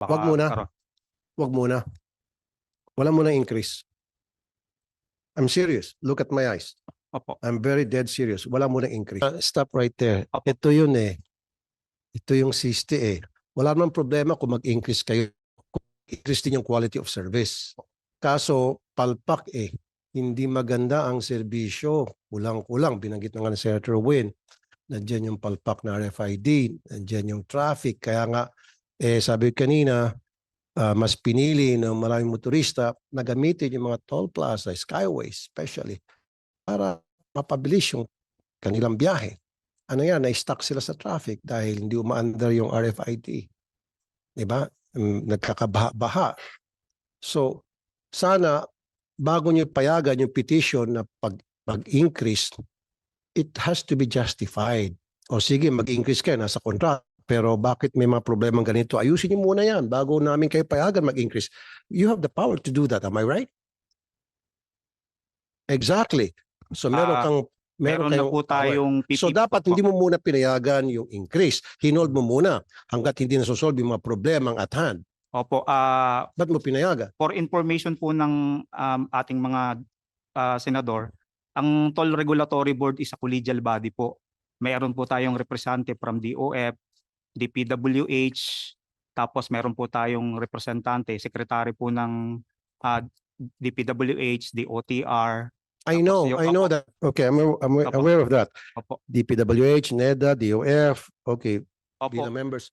Baka Wag muna. karoon. Wag muna. Wala muna increase. I'm serious. Look at my eyes. Opo. I'm very dead serious. Wala muna increase. Uh, stop right there. Opo. Ito yun eh. Ito yung siste eh. Wala namang problema kung mag-increase kayo. Kung increase din yung quality of service. Kaso, palpak eh. Hindi maganda ang serbisyo. Kulang-kulang. Binanggit na nga ni Senator Win. Nandiyan yung palpak na RFID. Nandiyan yung traffic. Kaya nga, eh, sabi kanina, ah, mas pinili ng maraming motorista na gamitin yung mga toll plaza, skyways especially, para mapabilis yung kanilang biyahe. Ano yan, na-stuck sila sa traffic dahil hindi umaandar yung RFID. Di ba? Mm, Nagkakabaha-baha. So, sana bago nyo payagan yung petition na pag, pag-increase, it has to be justified. O sige, mag-increase kayo, nasa contract. Pero bakit may mga problemang ganito? Ayusin niyo muna yan bago namin kayo payagan mag-increase. You have the power to do that. Am I right? Exactly. So meron Ah, kang Meron na kayong po power. tayong So dapat hindi mo muna pinayagan yung increase. Hinold mo muna hanggat hindi nasosolve yung mga problemang at hand. Opo, ah Ba't mo pinayagan? for information po ng um, ating mga ah, senador, ang Toll Regulatory Board is a collegial body po. Mayroon po tayong representative from DOF, DPWH, tapos meron po tayong representante, secretary po ng ah, DPWH, DOTR. I Tapos know, yung- I know that. Okay, I'm, I'm Opo. aware of that. Opo, DPWH, NEDA, DOF, okay, be opo, the members.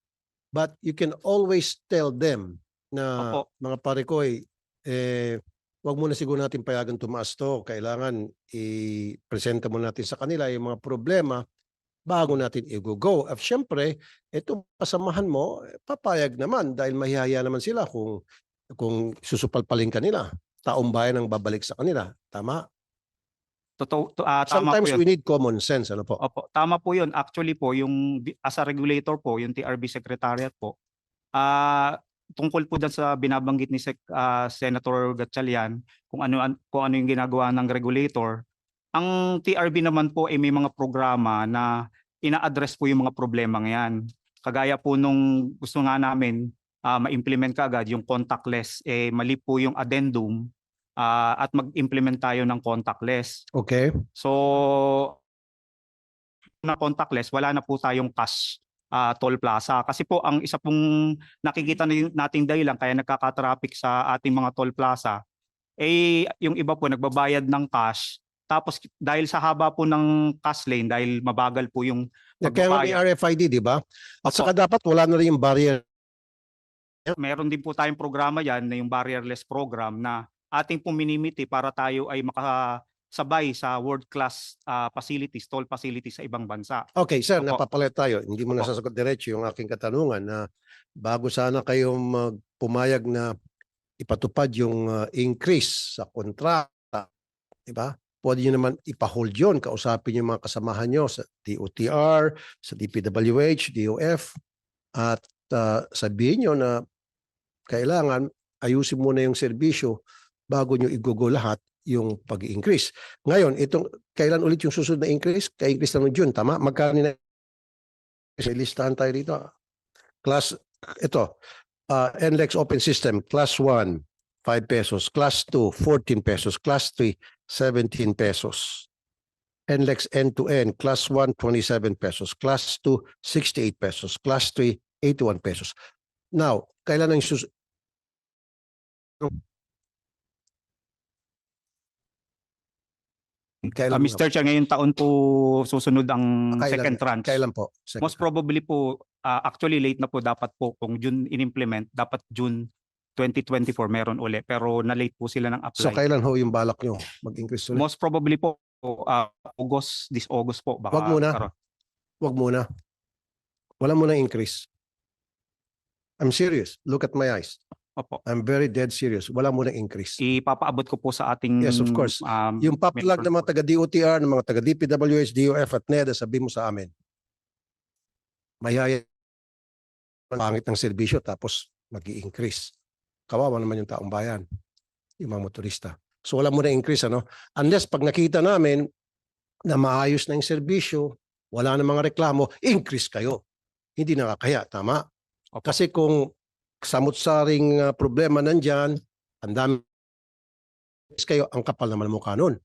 But you can always tell them na Opo. mga pare ko, eh, eh, wag muna siguro natin payagan tumaas to. Kailangan i-presenta mo natin sa kanila yung mga problema bago natin i-go. At syempre, itong kasamahan mo, papayag naman dahil mahihiya naman sila kung kung susupalpalin kanila. Taong bayan ang babalik sa kanila. Tama? totoo, to, ah, tama po Sometimes yun. we need common sense. Ano po? Opo, tama po 'yun. Actually po, yung as a regulator po, yung TRB secretariat po, ah tungkol po dyan sa binabanggit ni Sec, ah, Senator Gatchalian kung ano an- kung ano yung ginagawa ng regulator. Ang TRB naman po ay may mga programa na ina-address po yung mga problema yan. Kagaya po nung gusto nga namin ah, ma-implement kaagad yung contactless, eh mali po yung addendum ah, at mag-implement tayo ng contactless. Okay. So na contactless, wala na po tayong cash ah, toll plaza. Kasi po ang isa pong nakikita na- nating dahilan kaya nagkaka-traffic sa ating mga toll plaza, eh yung iba po nagbabayad ng cash. Tapos dahil sa haba po ng cash lane, dahil mabagal po yung may pagbabayad. RFID, di ba? At Opo. saka dapat wala na rin yung barrier. Meron din po tayong programa yan na yung barrierless program na ating po minimiti para tayo ay makasabay sa world-class ah, facilities, toll facilities sa ibang bansa. Okay, sir, Opo. napapalit tayo. Hindi mo Opo. nasasagot diretso yung aking katanungan na bago sana kayo pumayag na ipatupad yung uh, increase sa kontrata, di ba? Pwede nyo naman ipahold yun, kausapin yung mga kasamahan nyo sa DOTR, sa DPWH, DOF, at uh, sabihin nyo na kailangan ayusin muna yung serbisyo bago nyo igugo lahat yung pag-increase. Ngayon, itong kailan ulit yung susunod na increase? Ka-increase lang ng June, tama? Magkano na? Kasi listahan tayo dito. Class, ito, uh, NLEX Open System, Class 1, 5 pesos. Class 2, 14 pesos. Class 3, 17 pesos. NLEX End-to-End, Class 1, 27 pesos. Class 2, 68 pesos. Class 3, 81 pesos. Now, kailan ang sus... Ah, Kailan, Mr. Chair, ngayong taon po susunod ang Kailan- second tranche. Kailan po? Second. Most probably po, ah, actually late na po dapat po kung June in-implement, dapat June 2024 meron uli. Pero na-late po sila ng apply. So kailan ho yung balak nyo mag-increase ulit? Most probably po, ah, August, this August po. Baka Wag muna. karoon. Wag muna. Wala muna increase. I'm serious. Look at my eyes. Opo. I'm very dead serious. Wala muna increase. Ipapaabot ko po sa ating Yes, of course. um, Yung paplag ng mga taga DOTR, ng mga taga DPWH, DOF at NEDA, sabi mo sa amin. Mayaya pangit ng serbisyo tapos mag increase Kawawa naman yung taong bayan, yung mga motorista. So wala muna increase ano. Unless pag nakita namin na maayos na yung serbisyo, wala na mga reklamo, increase kayo. Hindi nakakaya, tama? Opo. Kasi kung samot-saring ah, problema nandyan, ang dami kayo, ang kapal naman mukha nun.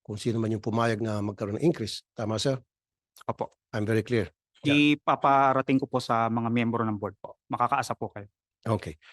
Kung sino man yung pumayag na magkaroon ng increase. Tama, sir? Opo. I'm very clear. Yeah. Ipaparating ko po sa mga miyembro ng board po. Makakaasa po kayo. Okay.